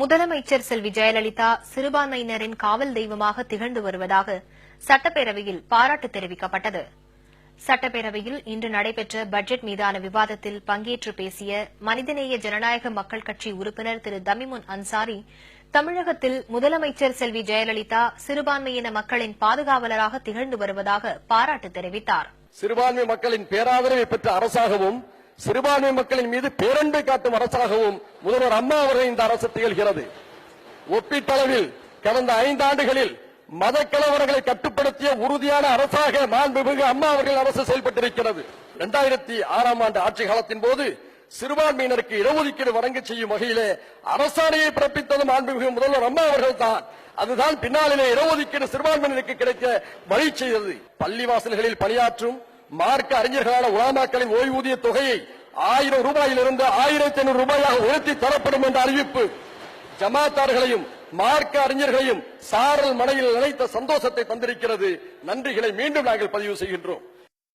முதலமைச்சர் செல்வி ஜெயலலிதா சிறுபான்மையினரின் காவல் தெய்வமாக திகழ்ந்து வருவதாக சட்டப்பேரவையில் பாராட்டு தெரிவிக்கப்பட்டது. சட்டப்பேரவையில் இன்று நடைபெற்ற பட்ஜெட் மீதான விவாதத்தில் பங்கேற்று பேசிய மனிதநேய ஜனநாயக மக்கள் கட்சி உறுப்பினர் திரு தமிமுன் அன்சாரி தமிழகத்தில் முதலமைச்சர் செல்வி ஜெயலலிதா சிறுபான்மையின மக்களின் பாதுகாவலராக திகழ்ந்து வருவதாக பாராட்டு தெரிவித்தார். சிறுபான்மை மக்களின் பேராதரவை பெற்ற அரசாகவும் சிறுபான்மை மக்களின் மீது பேரன்பை காட்டும் அரசாகவும் முதல்வர் அம்மா அவர்கள் இந்த அரசு திகழ்கிறது. ஒப்பீட்டளவில் கடந்த ஐந்தாண்டுகளில் மத கலவரங்களை கட்டுப்படுத்திய உறுதியான அரசாக மாண்புமிகு அம்மா அவர்கள் அரசு செயல்பட்டிருக்கிறது. இரண்டாயிரத்தி ஆறாம் ஆண்டு ஆட்சி காலத்தின் போது சிறுபான்மையினருக்கு இடஒதுக்கீடு வழங்க செய்யும் வகையிலே அரசாணையை பிறப்பித்ததும் மாண்புமிகு முதல்வர் அம்மா அவர்கள் தான். அதுதான் பின்னாளிலே இடஒதுக்கீடு சிறுபான்மையினருக்கு கிடைக்க வழி செய்தது. பள்ளிவாசல்களில் பணியாற்றும் மார்க்க அறிஞர்களான உலாமாக்களின் ஓய்வூதிய தொகையை ஆயிரம் ரூபாயிலிருந்து ஆயிரத்தி ஐநூறு ரூபாயாக உயர்த்தி தரப்படும் என்ற அறிவிப்பு ஜமாத்தார்களையும் மார்க்க அறிஞர்களையும் சாரல் மனையில் நினைத்த சந்தோஷத்தை தந்திருக்கிறது. நன்றிகளை மீண்டும் நாங்கள் பதிவு செய்கின்றோம்.